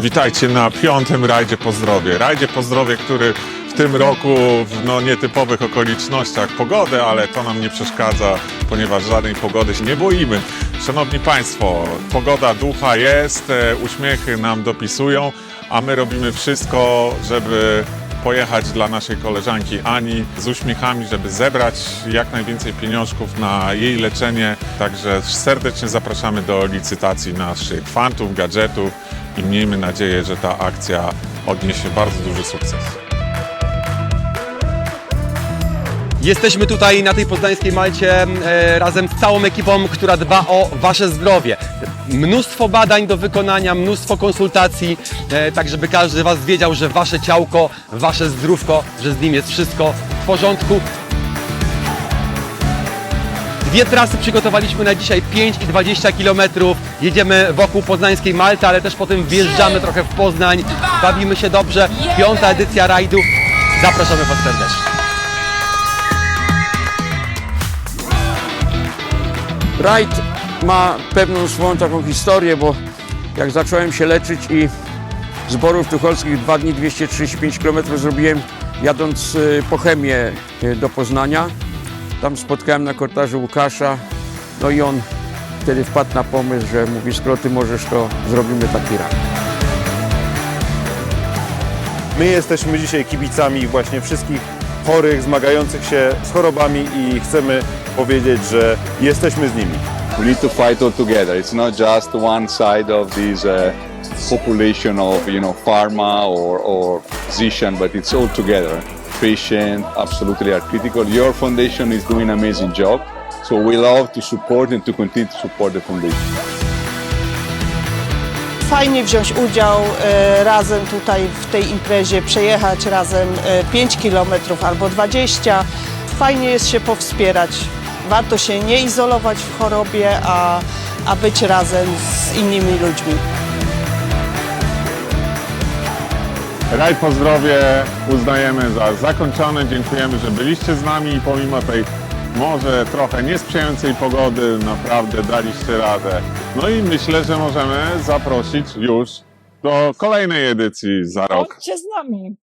Witajcie na piątym rajdzie Pozdrowie. Rajdzie Pozdrowie, który w tym roku w no, nietypowych okolicznościach pogody, ale to nam nie przeszkadza, ponieważ żadnej pogody się nie boimy. Szanowni Państwo, pogoda ducha jest, e, uśmiechy nam dopisują, a my robimy wszystko, żeby pojechać dla naszej koleżanki Ani z uśmiechami, żeby zebrać jak najwięcej pieniążków na jej leczenie. Także serdecznie zapraszamy do licytacji naszych fantów, gadżetów i miejmy nadzieję, że ta akcja odniesie bardzo duży sukces. Jesteśmy tutaj na tej poznańskiej Malcie e, razem z całą ekipą, która dba o Wasze zdrowie. Mnóstwo badań do wykonania, mnóstwo konsultacji, e, tak żeby każdy z Was wiedział, że Wasze ciałko, Wasze zdrówko, że z nim jest wszystko w porządku. Dwie trasy przygotowaliśmy na dzisiaj 5 i 20 km. Jedziemy wokół poznańskiej Malty, ale też potem wjeżdżamy trochę w Poznań. Bawimy się dobrze. Piąta edycja rajdu. Zapraszamy Was serdecznie. Rajd ma pewną swoją taką historię, bo jak zacząłem się leczyć i z Borów Tucholskich dwa dni 235 km zrobiłem jadąc y, po chemię y, do Poznania. Tam spotkałem na korytarzu Łukasza, no i on wtedy wpadł na pomysł, że mówi, skoro ty możesz, to zrobimy taki. My jesteśmy dzisiaj kibicami właśnie wszystkich chorych, zmagających się z chorobami i chcemy powiedzieć, że jesteśmy z nimi. We need to fight all together. It's not just one side of this uh, population of you know pharma or, or physician, but it's all together. Patient absolutely are critical. Your foundation is doing amazing job, so we love to support and to continue to support the foundation. Fajnie wziąć udział e, razem tutaj w tej imprezie, przejechać razem e, 5 km albo 20. Fajnie jest się powspierać. Warto się nie izolować w chorobie, a, a być razem z innymi ludźmi. Rajd Pozdrowie uznajemy za zakończony. Dziękujemy, że byliście z nami i pomimo tej może trochę niesprzyjającej pogody naprawdę daliście radę. No i myślę, że możemy zaprosić już do kolejnej edycji za rok. Chodźcie z nami.